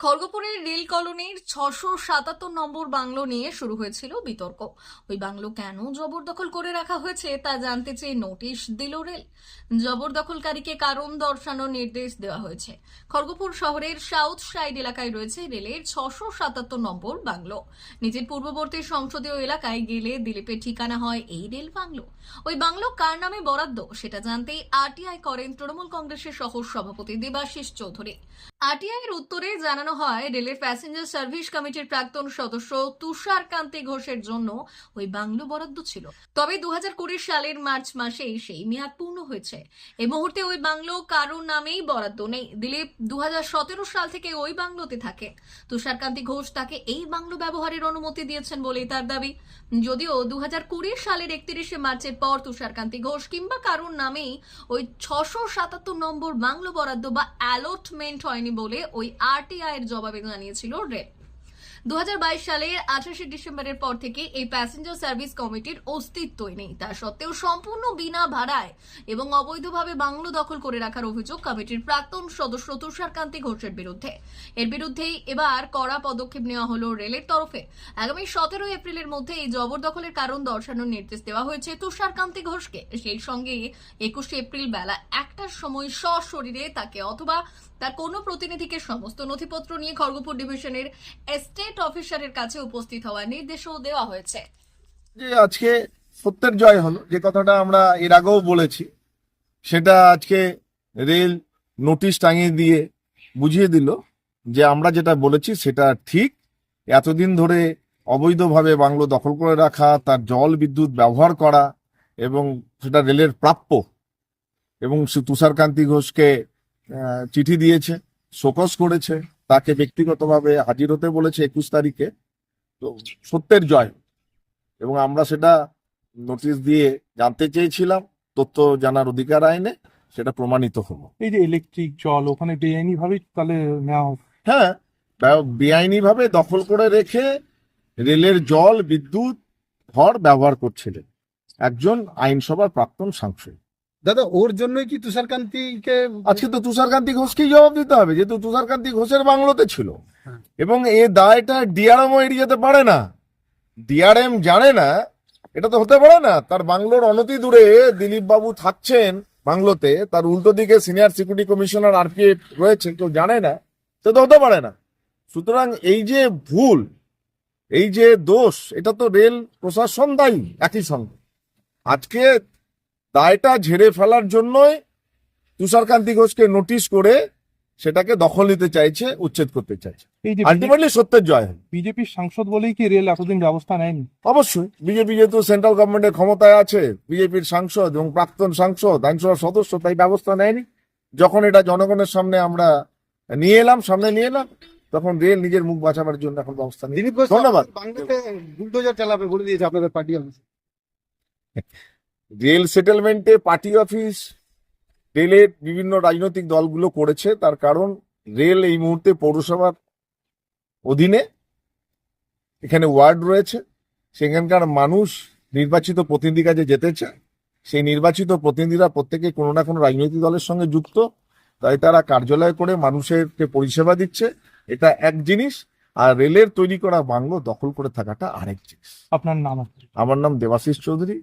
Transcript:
খড়গপুরের rail কলোনির ছশো সাতাত্তর নম্বর বাংলো নিয়ে শুরু হয়েছিল বিতর্ক। ওই বাংলো কেন জবরদখল করে রাখা হয়েছে তা জানতে চেয়ে নোটিশ দিল রেল। জবরদখলকারীকে কারণ দর্শানোর নির্দেশ দেওয়া হয়েছে। খড়গপুর শহরের সাউথ সাইড এলাকায় রয়েছে রেলের ছশো সাতাত্তর নম্বর বাংলো। নিজের পূর্ববর্তী সংসদীয় এলাকায় গেলে দিলীপের ঠিকানা হয় এই রেল বাংলো। ওই বাংলো কার নামে বরাদ্দ সেটা জানতেই আরটিআই করেন তৃণমূল কংগ্রেসের সহ সভাপতি দেবাশিস চৌধুরী। আরটিআই এর উত্তরে জানানো হয়, রেলের প্যাসেঞ্জার সার্ভিস কমিটির প্রাক্তন সদস্য তুষার কান্তি ঘোষের জন্য ওই বাংলো বরাদ্দ ছিল। তবে দু সালের মার্চ মাসেই সেই মেয়াদ পূর্ণ হয়েছে। এই মুহূর্তে ওই বাংলো কারোর নামেই বরাদ্দ নেই। দিলীপ দু সাল থেকে ওই বাংলোতে থাকে। তুষারকান্তি ঘোষ তাকে এই বাংলো ব্যবহারের অনুমতি দিয়েছেন বলেই তার দাবি। যদিও দু হাজার কুড়ি সালের একত্রিশে মার্চের পর তুষারকান্তি ঘোষ কিংবা কারোর নামেই ওই ছশো সাতাত্তর নম্বর বাংলো বরাদ্দ বা অ্যালটমেন্ট হয়নি বলে ওই আরটিআই এর জবাবে জানিয়েছিল রেল দু হাজার বাইশ সালের আঠাশে ডিসেম্বরের পর থেকে এই প্যাসেঞ্জার সার্ভিস কমিটির অস্তিত্বই নেই। তা সত্ত্বেও সম্পূর্ণ বিনা ভাড়ায় এবং অবৈধভাবে বাংলো দখল করে রাখার অভিযোগ কমিটির প্রাক্তন সদস্য তুষারকান্তি ঘোষের বিরুদ্ধে। এর বিরুদ্ধেই এবার কড়া পদক্ষেপ নেওয়া হলো রেলের তরফে। আগামী সতেরো এপ্রিলের মধ্যে এই জবরদখলের কারণ দর্শানোর নির্দেশ দেওয়া হয়েছে তুষারকান্তি ঘোষকে। সেই সঙ্গে একুশে এপ্রিল বেলা একটার সময় সশরীরে তাকে অথবা তার কোনো প্রতিনিধিকে সমস্ত নথিপত্র নিয়ে খড়গপুর ডিভিশনের এস্টেট অফিসারের কাছে উপস্থিত হওয়ার নির্দেশও দেওয়া হয়েছে। যে আজকে সত্যের জয় হলো, যে কথাটা আমরা এর আগেও বলেছি, সেটা আজকে রেল নোটিশ টাঙিয়ে দিয়ে বুঝিয়ে দিল যে আমরা যেটা বলেছি সেটা ঠিক। এতদিন ধরে অবৈধভাবে বাংলো দখল করে রাখা, তার জল বিদ্যুৎ ব্যবহার করা এবং সেটা রেলের প্রাপ্য এবং তুষারকান্তি ঘোষকে চিঠি দিয়েছে শোকস করেছে। তাকে ব্যক্তিগতভাবে হাজির হতে বলেছে একুশ তারিখে। তো সত্যের জয়। এবং আমরা সেটা নোটিশ দিয়ে জানতে চেয়েছিলাম তথ্য জানার অধিকার আইনে সেটা প্রমাণিত হলো। এই যে ইলেকট্রিক জল ওখানে বেআইনি ভাবে তাহলে নেওয়া হ্যাঁ বেআইনি ভাবে দখল করে রেখে রেলের জল বিদ্যুৎ ঘর ব্যবহার করছিলেন। একজন আইনসভার প্রাক্তন সাংসদ। দাদা ওর জন্যই কি তুষারকান্তিকে আজকে তো তুষারকান্তি ঘোষকেই জবাব দিতে হবে যেহেতু তুষারকান্তি ঘোষের বাংলোতে ছিল। হ্যাঁ। এবং এ দায়টা ডিআরএম এড়িয়ে যেতে পারে না। ডিআরএম জানে না এটা তো হতে পারে না। তার বাংলোর অনতি দূরে দিলীপ বাবু থাকছেন বাংলোতে তার উল্টো দিকে সিনিয়র সিকিউরিটি কমিশনার আরপিএফ রয়েছে কেউ জানে না সে তো হতে পারে না। সুতরাং এই যে ভুল এই যে দোষ এটা তো রেল প্রশাসন দায়ী একই সঙ্গে। আজকে দায়টা ঝেড়ে ফেলার জন্যই তুষারকান্তি ঘোষকে নোটিশ করে সেটাকে দখল নিতে চাইছে উচ্ছেদ করতে চাইছে। আলটিমেটলি সত্যের জয় হবে। বিজেপির সাংসদ বলেই কি রেল এতদিন ব্যবস্থা নেয়নি? অবশ্যই। বিজেপি যেহেতু সেন্ট্রাল গভর্নমেন্টের ক্ষমতায় আছে বিজেপির সাংসদ এবং প্রাক্তন সাংসদ আইনসভার সদস্য তাই ব্যবস্থা নেয়নি। যখন এটা জনগণের সামনে আমরা নিয়ে এলাম সামনে নিয়ে এলাম তখন রেল নিজের মুখ বাঁচাবার জন্য এখন ব্যবস্থা নিয়ে ধন্যবাদ। বুলডোজার চালাবে বলে দিয়েছে আপনাদের পার্টি অফিস। রেল সেটেলমেন্টে পার্টি অফিস রেলের বিভিন্ন রাজনৈতিক দলগুলো করেছে তার কারণ রেল এই মুহূর্তে পৌরসভার অধীনে এখানে ওয়ার্ড রয়েছে। সেখানকার মানুষ নির্বাচিত প্রতিনিধি কাজে যেতে চায়। সেই নির্বাচিত প্রতিনিধিরা প্রত্যেকে কোনো না কোনো রাজনৈতিক দলের সঙ্গে যুক্ত তাই তারা কার্যালয় করে মানুষেরকে পরিষেবা দিচ্ছে। এটা এক জিনিস আর রেলের তৈরি করা বাংলো দখল করে থাকাটা আরেক জিনিস। আপনার নাম? আমার নাম দেবাশিস চৌধুরী।